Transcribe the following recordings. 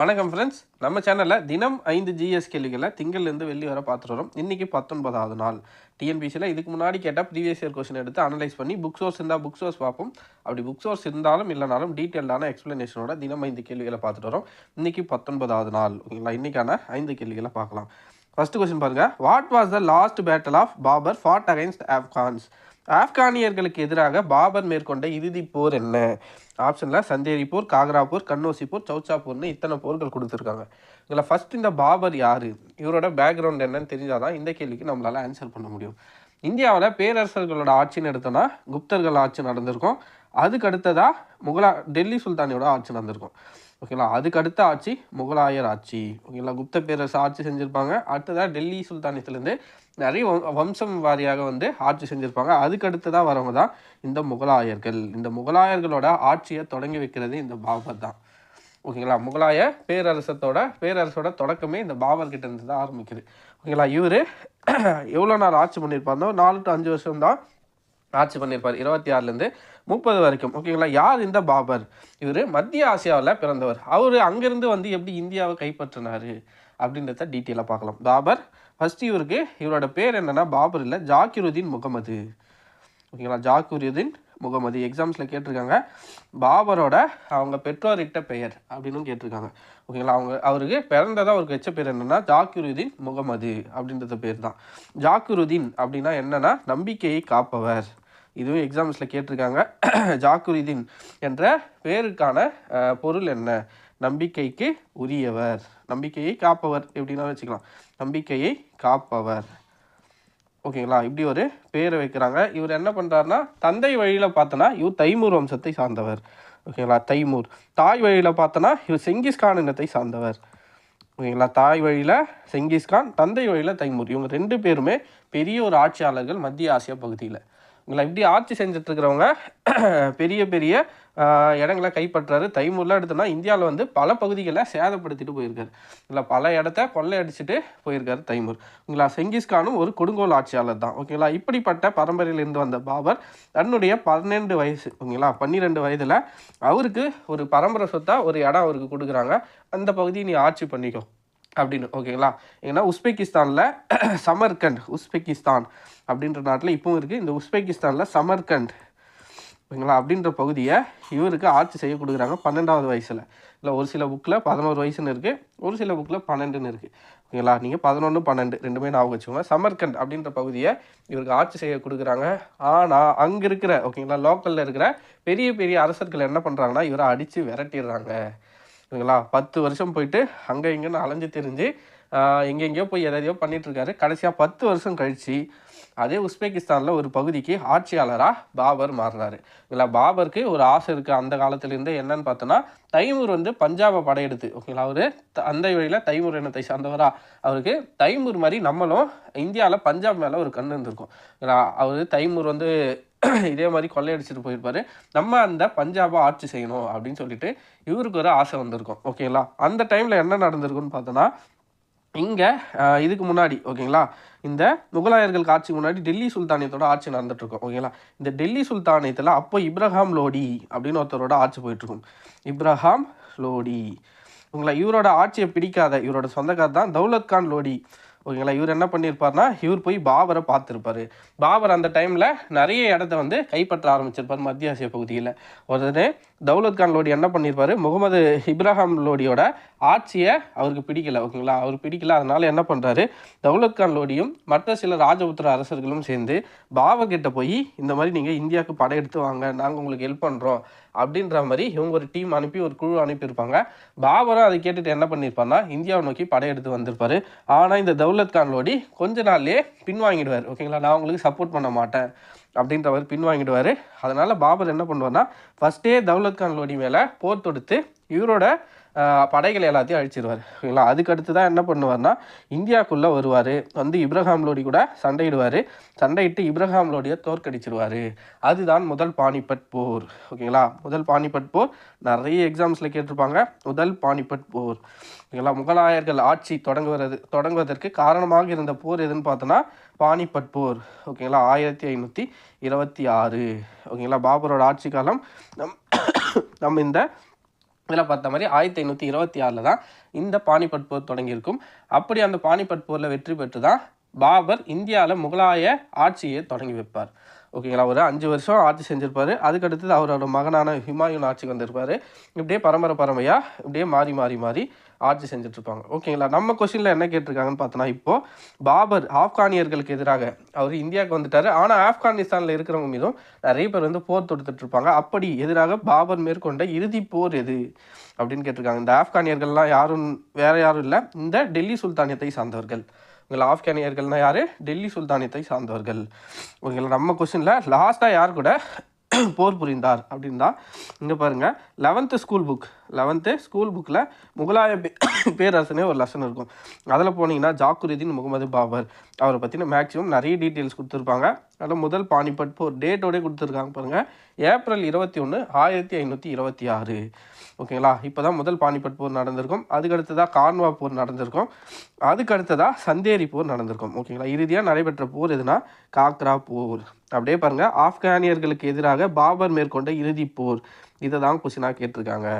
வணக்கம் ஃப்ரெண்ட்ஸ் நம்ம சேனலில் தினம் ஐந்து ஜிஎஸ் கேள்விகளை திங்கள்லேருந்து வெள்ளி வர பார்த்துட்டு வரோம். இன்றைக்கி பத்தொன்பதாவது நாள். டிஎன்பிசியில் இதுக்கு முன்னாடி கேட்டால் ப்ரீவியஸ் இயர் கொஸ்டின் எடுத்து அனலைஸ் பண்ணி புக் சோர்ஸ் இருந்தால் புக் சோர்ஸ் பார்ப்போம். அப்படி புக் சோர்ஸ் இருந்தாலும் இல்லைனாலும் டீட்டெயில்டான எக்ஸ்ப்ளனேஷனோட தினம் ஐந்து கேள்விகளை பார்த்துட்டு வரோம். இன்றைக்கி பத்தொன்பதாவது நாள். ஓகேங்களா? இன்றைக்கான ஐந்து கேள்விகளை பார்க்கலாம். ஃபர்ஸ்ட் கொஸ்டின் பாருங்கள் what was the last battle of Babur fought against Afghans ஆப்கானியர்களுக்கு எதிராக பாபர் மேற்கொண்ட இறுதி போர் என்ன? ஆப்ஷனில் சந்தேரி போர் காக்ரா போர் கன்னோசி போர் சௌச்சா போர்னு இத்தனை போர்கள் கொடுத்துருக்காங்க. இதில் ஃபஸ்ட் இந்த பாபர் யார்? இவரோட பேக்ரவுண்ட் என்னன்னு தெரிஞ்சாதான் இந்த கேள்விக்கு நம்மளால் ஆன்சர் பண்ண முடியும். இந்தியாவில் பேரரசர்களோட ஆட்சின்னு எடுத்தோன்னா குப்தர்கள் ஆட்சி நடந்திருக்கும். அதுக்கு அடுத்ததாக முகலா டெல்லி சுல்தானியோட ஆட்சி நடந்திருக்கும். ஓகேங்களா? அதுக்கு அடுத்த ஆட்சி முகலாயர் ஆட்சி. ஓகேங்களா? குப்த பேரரசு ஆட்சி செஞ்சுருப்பாங்க. அடுத்ததாக டெல்லி சுல்தானியத்துலேருந்து நிறைய வம்சம் வாரியாக வந்து ஆட்சி செஞ்சுருப்பாங்க. அதுக்கடுத்து தான் வரவங்க தான் இந்த முகலாயர்கள். இந்த முகலாயர்களோட ஆட்சியை தொடங்கி வைக்கிறது இந்த பாபர் தான். ஓகேங்களா? முகலாய பேரரசத்தோட பேரரசோட தொடக்கமே இந்த பாபர் கிட்ட இருந்து தான் ஆரம்பிக்குது. ஓகேங்களா? இவர் எவ்வளோ நாள் ஆட்சி பண்ணியிருப்பாருந்தோ நாலு டு அஞ்சு வருஷம் தான் ஆட்சி பண்ணியிருப்பார். இருபத்தி ஆறுலேருந்து முப்பது வரைக்கும். ஓகேங்களா யார் இந்த பாபர்? இவர் மத்திய ஆசியாவில் பிறந்தவர். அவர் அங்கேருந்து வந்து எப்படி இந்தியாவை கைப்பற்றினார் அப்படின்றத டீட்டெயிலாக பார்க்கலாம். பாபர் ஃபஸ்ட் இவருக்கு இவரோட பேர் என்னென்னா பாபர் இல்லை ஜாக்கிருதீன் முகமது. ஓகேங்களா ஜாக்கிருதீன் முகமது. எக்ஸாம்ஸில் கேட்டிருக்காங்க. பாபரோட அவங்க பெற்றோரிட்ட பெயர் அப்படின்னு கேட்டிருக்காங்க. ஓகேங்களா அவங்க அவருக்கு பிறந்ததாக அவருக்கு வச்ச பேர் என்னென்னா ஜாக்கிருதீன் முகமது அப்படின்றது பேர் தான் ஜாக்கிருதீன் அப்படின்னா என்னென்னா நம்பிக்கையை காப்பவர். இதுவும் எக்ஸாம்ஸில் கேட்டிருக்காங்க. ஜாக்குரிதீன் என்ற பேருக்கான பொருள் என்ன? நம்பிக்கைக்கு உரியவர். நம்பிக்கையை காப்பவர். எப்படின்னா வச்சுக்கலாம். நம்பிக்கையை காப்பவர். ஓகேங்களா? இப்படி ஒரு பேரை வைக்கிறாங்க. இவர் என்ன பண்ணுறாருன்னா தந்தை வழியில் பார்த்தோன்னா இவர் தைமூர் வம்சத்தை சார்ந்தவர். ஓகேங்களா? தைமூர். தாய் வழியில் பார்த்தோன்னா இவர் செங்கிஸ்கான் இனத்தை சார்ந்தவர். ஓகேங்களா? தாய் வழியில் செங்கிஸ்கான் தந்தை வழியில் தைமூர். இவங்க ரெண்டு பேருமே பெரிய ஒரு ஆட்சியாளர்கள் மத்திய ஆசியா பகுதியில். உங்களை இப்படி ஆட்சி செஞ்சுட்டு இருக்கிறவங்க பெரிய பெரிய இடங்களை கைப்பற்றாரு. தைமூர்லாம் எடுத்தோம்னா இந்தியாவில் வந்து பல பகுதிகளை சேதப்படுத்திட்டு போயிருக்காரு. இல்லை பல இடத்த கொள்ளையடிச்சிட்டு போயிருக்காரு தைமூர். உங்களா செங்கிஸ்கானும் ஒரு கொடுங்கோல் ஆட்சியாளர் தான். ஓகேங்களா? இப்படிப்பட்ட பரம்பரையிலிருந்து வந்த பாபர் தன்னுடைய பன்னெண்டு வயசு ஓகேங்களா? பன்னிரெண்டு வயதில் அவருக்கு ஒரு பரம்பரை சொத்தாக ஒரு இடம் அவருக்கு கொடுக்குறாங்க. அந்த பகுதியை நீ ஆட்சி பண்ணிக்கோ. அப்படின்னு ஓகேங்களா? ஏன்னா உஸ்பெகிஸ்தானில் சமர்கண்ட் உஸ்பெகிஸ்தான் அப்படின்ற நாட்டில் இப்பவும் இருக்குது இந்த உஸ்பெகிஸ்தானில் சமர்கண்ட் ஓகேங்களா? அப்படின்ற பகுதியை இவருக்கு ஆட்சி செய்ய கொடுக்குறாங்க பன்னெண்டாவது வயசில். இல்லை ஒரு சில புக்கில் பதினோரு வயசுன்னு இருக்குது ஒரு சில புக்கில் பன்னெண்டுன்னு இருக்குது ஓகேங்களா? நீங்கள் பதினொன்று பன்னெண்டு ரெண்டுமே ஞாபகம் வச்சுக்கோங்க. சமர்கண்ட் அப்படின்ற பகுதியை இவருக்கு ஆட்சி செய்ய கொடுக்குறாங்க. ஆனால் அங்கே இருக்கிற ஓகேங்களா லோக்கலில் இருக்கிற பெரிய பெரிய அரசர்கள் என்ன பண்ணுறாங்கன்னா இவரை அடித்து விரட்டிடுறாங்க. ஓகேங்களா? பத்து வருஷம் போயிட்டு அங்கே இங்கேன்னு அலைஞ்சு திரிஞ்சு எங்கெங்கேயோ போய் எதையோ பண்ணிகிட்ருக்காரு கடைசியாக பத்து வருஷம் கழித்து அதே உஸ்பெகிஸ்தானில் ஒரு பகுதிக்கு ஆட்சியாளராக பாபர் மாறினார் இல்லை பாபருக்கு ஒரு ஆசை இருக்குது அந்த காலத்துலேருந்து என்னன்னு பார்த்தோன்னா தைமூர் வந்து பஞ்சாபை படையெடுத்து ஓகேங்களா அவர்? அந்த வழியில் தைமூர் இனத்தை சார்ந்தவரா. அவருக்கு தைமூர் மாதிரி நம்மளும் இந்தியாவில் பஞ்சாப் மேலே ஒரு கண் இருந்திருக்கும். அவர் தைமூர் வந்து இதே மாதிரி கொள்ளையடிச்சிட்டு போயிருப்பாரு. நம்ம அந்த பஞ்சாபை ஆட்சி செய்யணும் அப்படின்னு சொல்லிட்டு இவருக்கு ஒரு ஆசை வந்திருக்கும். ஓகேங்களா? அந்த டைமில் என்ன நடந்திருக்குன்னு பார்த்தோன்னா இங்கே இதுக்கு முன்னாடி ஓகேங்களா? இந்த முகலாயர்கள் ஆட்சிக்கு முன்னாடி டெல்லி சுல்தானியத்தோட ஆட்சி நடந்துட்டு இருக்கும் ஓகேங்களா? இந்த டெல்லி சுல்தானியத்தில் அப்போ இப்ரஹாம் லோடி அப்படின்னு ஒருத்தரோட ஆட்சி போயிட்டு இருக்கும் இப்ரஹாம் லோடி. உங்களை இவரோட ஆட்சியை பிடிக்காத இவரோட சொந்தக்கார் தான் தௌலத் கான் லோடி. ஓகேங்களா? இவர் என்ன பண்ணியிருப்பார்னா இவர் போய் பாபரை பார்த்துருப்பாரு. பாபர் அந்த டைமில் நிறைய இடத்த வந்து கைப்பற்ற ஆரம்பிச்சிருப்பார் மத்திய ஆசிய பகுதியில். உடனே தௌலத் கான் லோடி என்ன பண்ணியிருப்பாரு முகமது இப்ராஹாம் லோடியோட ஆட்சியை அவருக்கு பிடிக்கல ஓகேங்களா? அவர் பிடிக்கல அதனால் என்ன பண்ணுறாரு தௌலத் கான் லோடியும் மற்ற சில ராஜபுத்திர அரசர்களும் சேர்ந்து பாவகிட்ட போய் இந்த மாதிரி நீங்கள் இந்தியாவுக்கு படையெடுத்து வாங்க நாங்கள் உங்களுக்கு ஹெல்ப் பண்ணுறோம் அப்படின்ற மாதிரி இவங்க ஒரு டீம் அனுப்பி ஒரு குழு அனுப்பியிருப்பாங்க. பாபரும் அதை கேட்டுட்டு என்ன பண்ணியிருப்பார்னா இந்தியாவை நோக்கி படையெடுத்து வந்திருப்பாரு. ஆனால் இந்த தௌலத் கான் லோடி கொஞ்ச நாள்லேயே பின்வாங்கிடுவார் ஓகேங்களா? நான் உங்களுக்கு சப்போர்ட் பண்ண மாட்டேன். அப்படின்ற மாதிரி பின்வாங்கிடுவார் அதனால் பாபர் என்ன பண்ணுவார்னா ஃபஸ்ட்டே தௌலத் கான் லோடி மேலே போர் தொடுத்து இவரோட படைகள் எல்லாத்தையும் அழிச்சிருவார். ஓகேங்களா? அதுக்கடுத்து தான் என்ன பண்ணுவார்னா இந்தியாவுக்குள்ளே வருவார். வந்து இப்ரஹாம் லோடி கூட சண்டையிடுவார். சண்டையிட்டு இப்ரஹாம் லோடியை தோற்கடிச்சிருவார். அதுதான் முதல் பானிபட் போர். ஓகேங்களா? முதல் பானிபட் போர். நிறைய எக்ஸாம்ஸில் கேட்டிருப்பாங்க. முதல் பானிபட் போர். ஓகேங்களா? முகலாயர்கள் ஆட்சி தொடங்குவது தொடங்குவதற்கு காரணமாக இருந்த போர் எதுன்னு பார்த்தோன்னா பானிபட் போர். ஓகேங்களா? ஆயிரத்தி ஐநூற்றி இருபத்தி ஆறு. ஓகேங்களா? பாபரோட ஆட்சி காலம் நம் நம்ம இந்த இதில் பார்த்த மாதிரி ஆயிரத்தி ஐநூற்றி இருபத்தி ஆறில் தான் இந்த பானிபட் போர் தொடங்கியிருக்கும். அப்படி அந்த பானிபட் போரில் வெற்றி பெற்று தான் பாபர் இந்தியாவில் முகலாய ஆட்சியை தொடங்கி வைப்பார். ஓகேங்களா? ஒரு அஞ்சு வருஷம் ஆட்சி செஞ்சுருப்பாரு. அதுக்கடுத்தது அவரோட மகனான ஹிமாயுன் ஆட்சிக்கு வந்திருப்பாரு. இப்படியே பரம்பரை பரம்பரையாக இப்படியே மாறி மாறி மாறி ஆட்சி செஞ்சுட்ருப்பாங்க. ஓகேங்களா? நம்ம கொஸ்டினில் என்ன கேட்டிருக்காங்கன்னு பார்த்தோன்னா இப்போது பாபர் ஆப்கானியர்களுக்கு எதிராக அவர் இந்தியாவுக்கு வந்துட்டார். ஆனால் ஆப்கானிஸ்தானில் இருக்கிறவங்க மீதும் நிறைய பேர் வந்து போர் தொடுத்துட்ருப்பாங்க. அப்படி எதிராக பாபர் மேற்கொண்ட இறுதி போர் எது? அப்படின்னு கேட்டிருக்காங்க. இந்த ஆப்கானியர்கள்லாம் யாரும் வேறு யாரும் இல்லை. இந்த டெல்லி சுல்தானியத்தை சார்ந்தவர்கள். இங்கே ஆப்கானியர்கள்னால் யார்? டெல்லி சுல்தானியத்தை சார்ந்தவர்கள். ஓகேங்களா? நம்ம கொஸ்டினில் லாஸ்ட்டாக யார் கூட போர் புரிந்தார் அப்படின்னு தான் இங்கே பாருங்கள் eleventh school book eleventh school புக்கில் முகலாய பே பேரரசனே ஒரு லெசன் இருக்கும். அதில் போனீங்கன்னா ஜாக்குருதீன் முகமது பாபர் அவரை பற்றின மேக்ஸிமம் நிறைய டீட்டெயில்ஸ் கொடுத்துருப்பாங்க. அதில் முதல் பானிபட் போர் டேட்டோடே கொடுத்துருக்காங்க பாருங்கள் ஏப்ரல் இருபத்தி ஒன்று ஆயிரத்தி ஐநூற்றி இருபத்தி ஆறு. ஓகேங்களா? இப்போ தான் முதல் பானிபட் போர் நடந்திருக்கும். அதுக்கடுத்ததாக கான்வா போர் நடந்திருக்கும். அதுக்கு அடுத்ததாக சந்தேரி போர் நடந்திருக்கும். ஓகேங்களா? இறுதியாக நடைபெற்ற போர் எதுனா காக்ரா போர். அப்படியே பாருங்கள் ஆப்கானியர்களுக்கு எதிராக பாபர் மேற்கொண்ட இறுதி போர். இதை தான் கொஸ்டினாக கேட்டிருக்காங்க.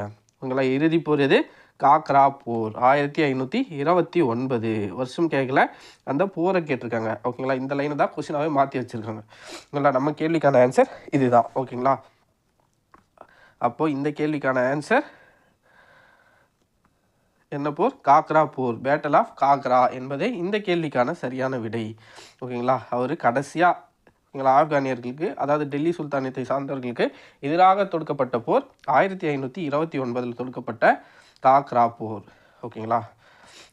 ஓகேங்களா இறுதி போர் எது காக்ரா போர் ஆயிரத்தி ஐநூற்றி இருபத்தி ஒன்பது. வருஷம் கேட்கல அந்த போரை கேட்டிருக்காங்க. ஓகேங்களா? இந்த லைனை தான் கொஷினாகவே மாற்றி வச்சுருக்காங்க. ஓகேங்களா? நம்ம கேள்விக்கான ஆன்சர் இதுதான். ஓகேங்களா? அப்போது இந்த கேள்விக்கான ஆன்சர் என்ன போர்? காக்ரா போர் பேட்டல் ஆஃப் காக்ரா என்பதே இந்த கேள்விக்கான சரியான விடை. ஓகேங்களா? அவர் கடைசியாக ஆப்கானியர்களுக்கு அதாவது டெல்லி சுல்தானியத்தை சார்ந்தவர்களுக்கு எதிராக தொடுக்கப்பட்ட போர் ஆயிரத்தி ஐநூற்றி இருபத்தி ஒன்பதில் தொடுக்கப்பட்ட தாக்ரா போர். ஓகேங்களா?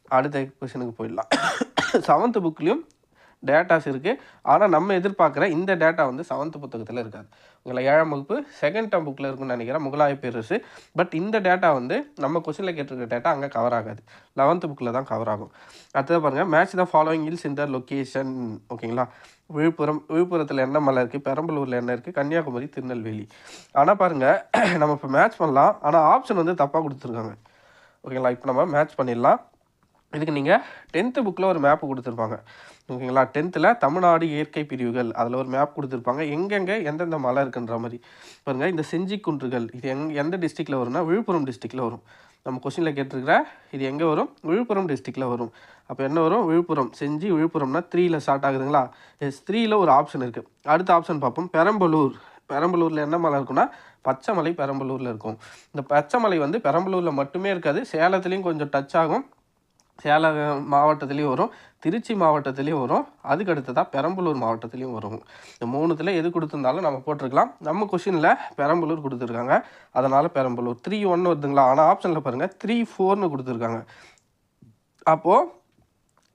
அடுத்த கொஷனுக்கு போயிடலாம். செவன்த் புக்லேயும் டேட்டாஸ் இருக்குது ஆனால் நம்ம எதிர்பார்க்குற இந்த டேட்டா வந்து செவன்த் புத்தகத்தில் இருக்காது. உங்களை ஏழாம் வகுப்பு செகண்ட் டேம் புக்கில் இருக்குன்னு நினைக்கிறேன் முகலாய பேரரசு. பட் இந்த டேட்டா வந்து நம்ம கொஸ்டினில் கேட்டிருக்க டேட்டா அங்கே கவர் ஆகாது. லெவன்த் புக்கில் தான் கவர் ஆகும். அடுத்தது பாருங்கள் மேட்ச் த ஃபாலோவிங் இல்ஸ் இந்த லொக்கேஷன் ஓகேங்களா விழுப்புரம் விழுப்புரத்தில் என்ன மலை இருக்குது பெரம்பலூரில் என்ன இருக்குது கன்னியாகுமரி திருநெல்வேலி. ஆனால் பாருங்கள் நம்ம இப்போ மேட்ச் பண்ணலாம். ஆனால் ஆப்ஷன் வந்து தப்பாக கொடுத்துருக்காங்க. ஓகேங்களா இப்போ நம்ம மேட்ச் பண்ணிடலாம். இதுக்கு நீங்கள் டென்த்து புக்கில் ஒரு மேப்பு கொடுத்துருப்பாங்க. ஓகேங்களா? டென்த்தில் தமிழ்நாடு இயற்கை பிரிவுகள். அதில் ஒரு மேப் கொடுத்துருப்பாங்க. எங்கெங்கே எந்தெந்த மலை இருக்குன்ற மாதிரி. பாருங்கள் இந்த செஞ்சி குன்றுகள் இது எங் எந்த டிஸ்ட்ரிக்டில் வரும்னா விழுப்புரம் டிஸ்ட்ரிக்டில் வரும். நம்ம கொஸ்டினில் கேட்டிருக்கிற இது எங்கே வரும்? விழுப்புரம் டிஸ்ட்ரிக்டில் வரும். அப்போ என்ன வரும்? விழுப்புரம். செஞ்சி விழுப்புரம்னா த்ரீயில் ஸ்டார்ட் ஆகுதுங்களா? எஸ் த்ரீயில் ஒரு ஆப்ஷன் இருக்குது அடுத்த ஆப்ஷன் பார்ப்போம். பெரம்பலூர். பெரம்பலூரில் என்ன மலை இருக்குன்னா பச்சை மலை பெரம்பலூரில் இருக்கும். இந்த பச்சை மலை வந்து பெரம்பலூரில் மட்டுமே இருக்காது. சேலத்துலேயும் கொஞ்சம் டச் ஆகும். சேலம் மாவட்டத்துலேயும் வரும் திருச்சி மாவட்டத்துலேயும் வரும் அதுக்கு அடுத்ததாக பெரம்பலூர் மாவட்டத்துலேயும் வரும். இந்த மூணுத்தில் எது கொடுத்துருந்தாலும் நம்ம போட்டிருக்கலாம். நம்ம கொஷினில் பெரம்பலூர் கொடுத்துருக்காங்க. அதனால் பெரம்பலூர் த்ரீ ஒன்று வருதுங்களா? ஆனால் ஆப்ஷனில் பாருங்கள் த்ரீ ஃபோர்னு கொடுத்துருக்காங்க. அப்போது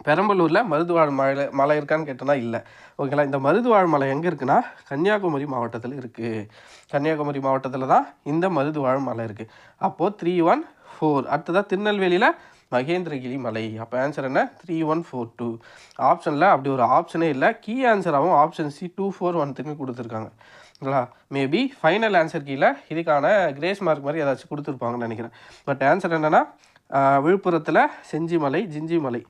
பெரம்பலூரில் மருதுவாழ் மலை மலை இருக்கான்னு கேட்டோன்னா இல்லை. ஓகேங்களா இந்த மருதுவாழ் மலை எங்கே இருக்குன்னா கன்னியாகுமரி மாவட்டத்தில் இருக்குது கன்னியாகுமரி மாவட்டத்தில் தான் இந்த மருதுவாழ் மலை இருக்குது அப்போது த்ரீ ஒன் ஃபோர் அடுத்ததாக திருநெல்வேலியில் மகேந்திரகிரி மலை. அப்போ ஆன்சர் என்ன? த்ரீ ஒன் ஃபோர் டூ ஆப்ஷனில் அப்படி ஒரு ஆப்ஷனே இல்லை. Key ஆன்சராகவும் option C two four one three கொடுத்துருக்காங்க. ஓகேங்களா மேபி ஃபைனல் ஆன்சர் கீழே இதுக்கான கிரேஸ் மார்க் மாதிரி ஏதாச்சும் கொடுத்துருப்பாங்கன்னு நினைக்கிறேன். பட் ஆன்சர் என்னென்னா விழுப்புரத்தில் செஞ்சி மலை ஜிஞ்சி மலை.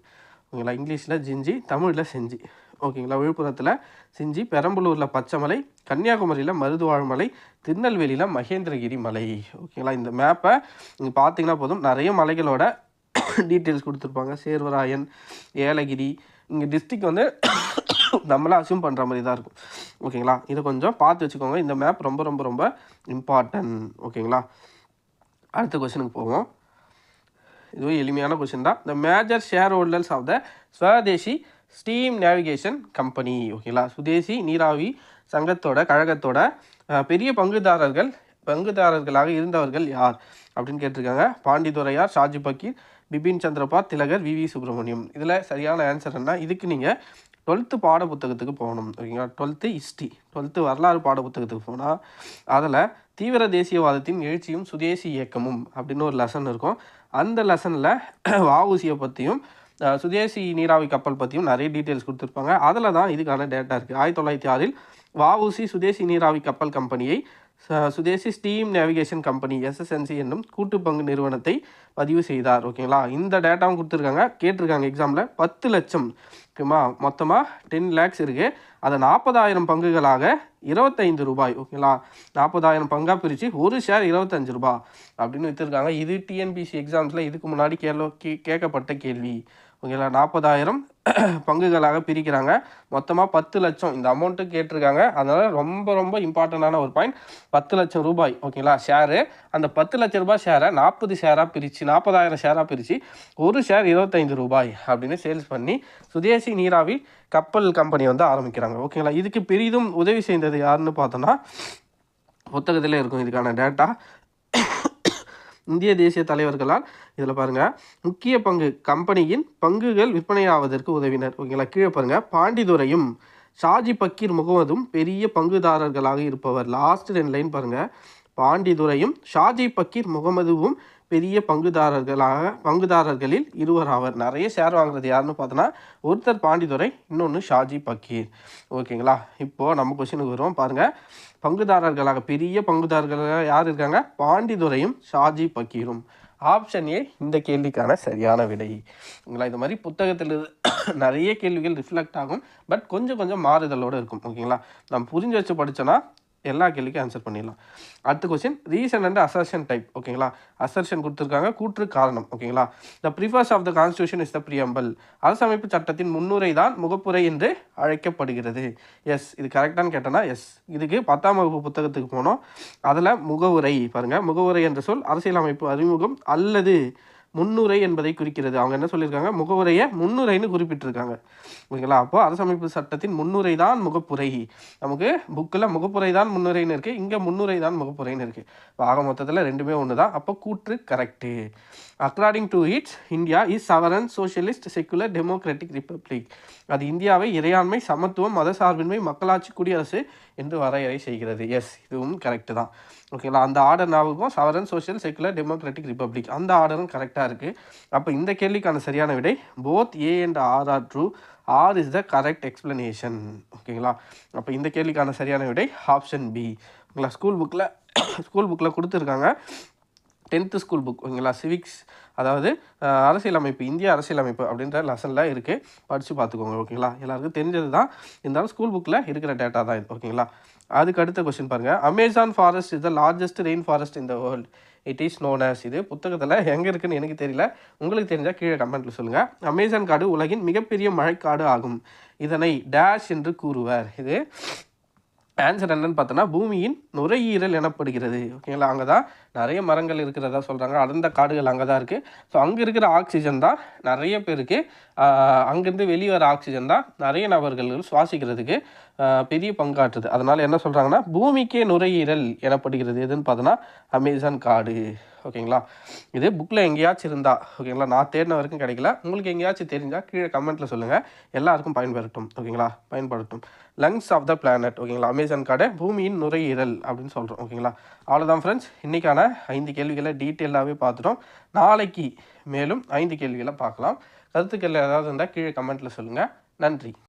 ஓகேங்களா? இங்கிலீஷில் ஜிஞ்சி தமிழில் செஞ்சி. ஓகேங்களா? விழுப்புரத்தில் செஞ்சி பெரம்பலூரில் பச்சைமலை கன்னியாகுமரியில் மருதுவாழ் மலை திருநெல்வேலியில் மகேந்திரகிரி மலை. ஓகேங்களா? இந்த மேப்பை நீங்கள் பார்த்தீங்கன்னா போதும். நிறைய மலைகளோட டீட்டெயில்ஸ் கொடுத்துருப்பாங்க. சேர்வராயன் ஏலகிரி இங்கே டிஸ்ட்ரிக் வந்து நம்மளாம் அசியூம் பண்ணுற மாதிரி தான் இருக்கும். ஓகேங்களா இதை கொஞ்சம் பார்த்து வச்சுக்கோங்க. இந்த மேப் ரொம்ப ரொம்ப ரொம்ப இம்பார்ட்டன்ட் ஓகேங்களா அடுத்த கொஸ்டினுக்கு போவோம். இதுவும் எளிமையான கொஸ்டின் தான். The major shareholders of the Swadeshi steam navigation company ஓகேங்களா சுதேசி நீராவி சங்கத்தோட கழகத்தோட பெரிய பங்குதாரர்கள் பங்குதாரர்களாக இருந்தவர்கள் யார் அப்படின்னு கேட்டிருக்காங்க. பாண்டிதுரையார் ஷாஜி பக்கீர் பிபின் சந்திரபா திலகர் வி வி சுப்பிரமணியம் இதில் சரியான ஆன்சர் என்ன? இதுக்கு நீங்கள் டுவெல்த்து பாட புத்தகத்துக்கு போகணும். ஓகேங்களா? டுவெல்த்து ஹிஸ்ட்ரி டுவெல்த்து வரலாறு பாட புத்தகத்துக்கு போனால் அதில் தீவிர தேசியவாதத்தின் எழுச்சியும் சுதேசி இயக்கமும் அப்படின்னு ஒரு லெசன் இருக்கும். அந்த லெசனில் வாவூசியை பற்றியும் சுதேசி நீராவி கப்பல் பற்றியும் நிறைய டீட்டெயில்ஸ் கொடுத்துருப்பாங்க. அதில் தான் இதுக்கான டேட்டா இருக்குது ஆயிரத்தி தொள்ளாயிரத்தி ஆறில் வாவூசி சுதேசி நீராவி கப்பல் கம்பெனியை Swadeshi steam navigation company SSNC என்னும் கூட்டு பங்கு நிறுவனத்தை பதிவு செய்தார் ஓகேங்களா? இந்த டேட்டாவும் கொடுத்துருக்காங்க. கேட்டிருக்காங்க எக்ஸாமில் பத்து லட்சம். ஓகேமா மொத்தமாக டென் லேக்ஸ் இருக்குது அதை நாற்பதாயிரம் பங்குகளாக இருபத்தைந்து ரூபாய் ஓகேங்களா? நாற்பதாயிரம் பங்காக பிரித்து ஒரு ஷேர் இருபத்தஞ்சு ரூபாய் அப்படின்னு விற்றுருக்காங்க இது டிஎன்பிசி எக்ஸாம்ஸில் இதுக்கு முன்னாடி கேள்வி கே கேட்கப்பட்ட கேள்வி. ஓகேங்களா? நாற்பதாயிரம் பங்குகளாக பிரிக்கிறாங்க. மொத்தமாக பத்து லட்சம் இந்த அமௌண்ட்டு கேட்டிருக்காங்க. அதனால் ரொம்ப ரொம்ப இம்பார்ட்டண்டான ஒரு பாயிண்ட் பத்து லட்சம் ரூபாய் ஓகேங்களா ஷேரு அந்த பத்து லட்ச ரூபாய் ஷேரை நாற்பது ஷேராக பிரித்து நாற்பதாயிரம் ஷேராக பிரித்து ஒரு ஷேர் இருபத்தைந்து ரூபாய் அப்படின்னு சேல்ஸ் பண்ணி சுதேசி நீராவி கப்பல் கம்பெனி வந்து ஆரம்பிக்கிறாங்க. ஓகேங்களா இதுக்கு பெரிதும் உதவி செய்தது யாருன்னு பார்த்தோன்னா புத்தகத்திலே இருக்கும் இதுக்கான டேட்டா இந்திய தேசிய தலைவர்களால் இதில் பாருங்கள் முக்கிய பங்கு கம்பெனியின் பங்குகள் விற்பனையாவதற்கு உதவினர். ஓகேங்களா? கீழே பாருங்கள் பாண்டிதுரையும் ஷாஜி பக்கீர் முகமதும் பெரிய பங்குதாரர்களாக இருப்பவர். லாஸ்ட் ரெண்டு லைன் பாருங்கள் பாண்டிதுரையும் ஷாஜி பக்கீர் முகமதுவும் பெரிய பங்குதாரர்களாக பங்குதாரர்களில் இருவர் ஆவர். நிறைய ஷேர் வாங்குறது யாருன்னு பார்த்தோன்னா ஒருத்தர் பாண்டிதுரை இன்னொன்று ஷாஜி பக்கீர். ஓகேங்களா இப்போது நம்ம கொஸ்டினுக்கு வருவோம். பாருங்கள் பங்குதாரர்களாக பெரிய பங்குதாரர்களாக யார் இருக்காங்க? பாண்டிதுரையும் ஷாஜி பக்கீரும். ஆப்ஷன் ஏ இந்த கேள்விக்கான சரியான விடை. உங்களா இது மாதிரி புத்தகத்தில் நிறைய கேள்விகள் ரிஃப்ளெக்ட் ஆகும். பட் கொஞ்சம் கொஞ்சம் மாறுதலோடு இருக்கும். ஓகேங்களா நம்ம புரிஞ்சு வச்சு படித்தோன்னா எல்லா கேள்விக்கும் ஆன்சர் பண்ணிடலாம். அடுத்த question reason and assertion type ஓகேங்களா அசர்ஷன் கொடுத்துருக்காங்க கூற்று காரணம் ஓகேங்களா the preface of the constitution is the preamble அரசமைப்பு சட்டத்தின் முன்னுரை தான் முகப்புரை என்று அழைக்கப்படுகிறது. எஸ் இது கரெக்டானு கேட்டோன்னா எஸ் இதுக்கு பத்தாம் வகுப்பு புத்தகத்துக்கு போனோம். அதில் முகவுரை பாருங்கள் முகவுரை என்ற சொல் அரசியலமைப்பு அறிமுகம் அல்லது முன்னுரை என்பதை குறிக்கிறது. அவங்க என்ன சொல்லியிருக்காங்க? முகவுரையை முன்னுரைன்னு குறிப்பிட்டிருக்காங்க. ஓகேங்களா? அப்போ அரசமைப்பு சட்டத்தின் முன்னுரை தான் முகப்புரை நமக்கு புக்கில் முகப்புரை தான் முன்னுரைன்னு இருக்குது இங்கே முன்னுரை தான் முகப்புரைன்னு இருக்குது ஆக மொத்தத்தில் ரெண்டுமே ஒன்று தான் அப்போ கூற்று correct according to its India is sovereign socialist secular democratic republic அது இந்தியாவை இறையாண்மை சமத்துவம் மதசார்பின்மை மக்களாட்சி குடியரசு என்று வரையறை செய்கிறது. எஸ் இதுவும் கரெக்டு தான். ஓகேங்களா? அந்த ஆர்டர் ஞாபகம் சவரன் சோஷியல் செக்குலர் டெமோக்ராட்டிக் ரிப்பப்ளிக் அந்த ஆர்டரும் கரெக்டாக இருக்குது அப்போ இந்த கேள்விக்கான சரியான விடை both A and R are true R is the correct explanation ஓகேங்களா? அப்போ இந்த கேள்விக்கான சரியான விடை ஆப்ஷன் பி ஓகேங்களா? ஸ்கூல் புக்கில் ஸ்கூல் புக்கில் கொடுத்துருக்காங்க. டென்த்து ஸ்கூல் புக் ஓகேங்களா? சிவிக்ஸ் அதாவது அரசியலமைப்பு இந்திய அரசியலமைப்பு அப்படின்ற லெசனில் இருக்குது படித்து பார்த்துக்கோங்க. ஓகேங்களா? எல்லாருக்கும் தெரிஞ்சது தான் இருந்தாலும் ஸ்கூல் புக்கில் இருக்கிற டேட்டா தான் இது. ஓகேங்களா? அதுக்கு அடுத்த கொஸ்டின் பாருங்கள் Amazon forest is the largest rain forest in the world it is known as இது புத்தகத்தில் எங்கே இருக்குன்னு எனக்கு தெரியல. உங்களுக்கு தெரிஞ்சால் கீழே கமெண்ட்டில் சொல்லுங்கள் அமேசான் காடு உலகின் மிகப்பெரிய மழைக்காடு ஆகும். இதனை டேஷ் என்று கூறுவர். இது ஆன்சர் என்னன்னு பார்த்தோன்னா பூமியின் நுரையீரல் எனப்படுகிறது. ஓகேங்களா அங்கே தான் நிறைய மரங்கள் இருக்கிறதா சொல்கிறாங்க அடர்ந்த காடுகள் அங்கே தான் இருக்குது ஸோ அங்கே இருக்கிற ஆக்சிஜன் தான் நிறைய பேருக்கு அங்கேருந்து வெளியே வர ஆக்சிஜன் தான் நிறைய நபர்கள் சுவாசிக்கிறதுக்கு பெரிய பங்காற்றுது. அதனால் என்ன சொல்கிறாங்கன்னா பூமிக்கே நுரையீரல் எனப்படுகிறது. எதுன்னு பார்த்தோன்னா அமேசான் காடு. ஓகேங்களா? இது புக்கில் எங்கேயாச்சும் இருந்தா ஓகேங்களா? நான் தேடின வரைக்கும் கிடைக்கல. உங்களுக்கு எங்கேயாச்சும் தெரிஞ்சால் கீழே கமெண்ட்டில் சொல்லுங்கள் எல்லாருக்கும் பயன்பெறட்டும் ஓகேங்களா? பயன்படுத்தும். லங்ஸ் ஆஃப் த பிளானட் ஓகேங்களா? அமேசான் காடை பூமியின் நுரையீரல் அப்படின்னு சொல்கிறோம் ஓகேங்களா? அவ்வளோதான் ஃப்ரெண்ட்ஸ் இன்றைக்கான ஐந்து கேள்விகளை டீட்டெயிலாகவே பார்த்துட்டோம். நாளைக்கு மேலும் ஐந்து கேள்விகளை பார்க்கலாம். கருத்துக்கள் ஏதாவது இருந்தால் கீழே கமெண்ட்டில் சொல்லுங்கள் நன்றி.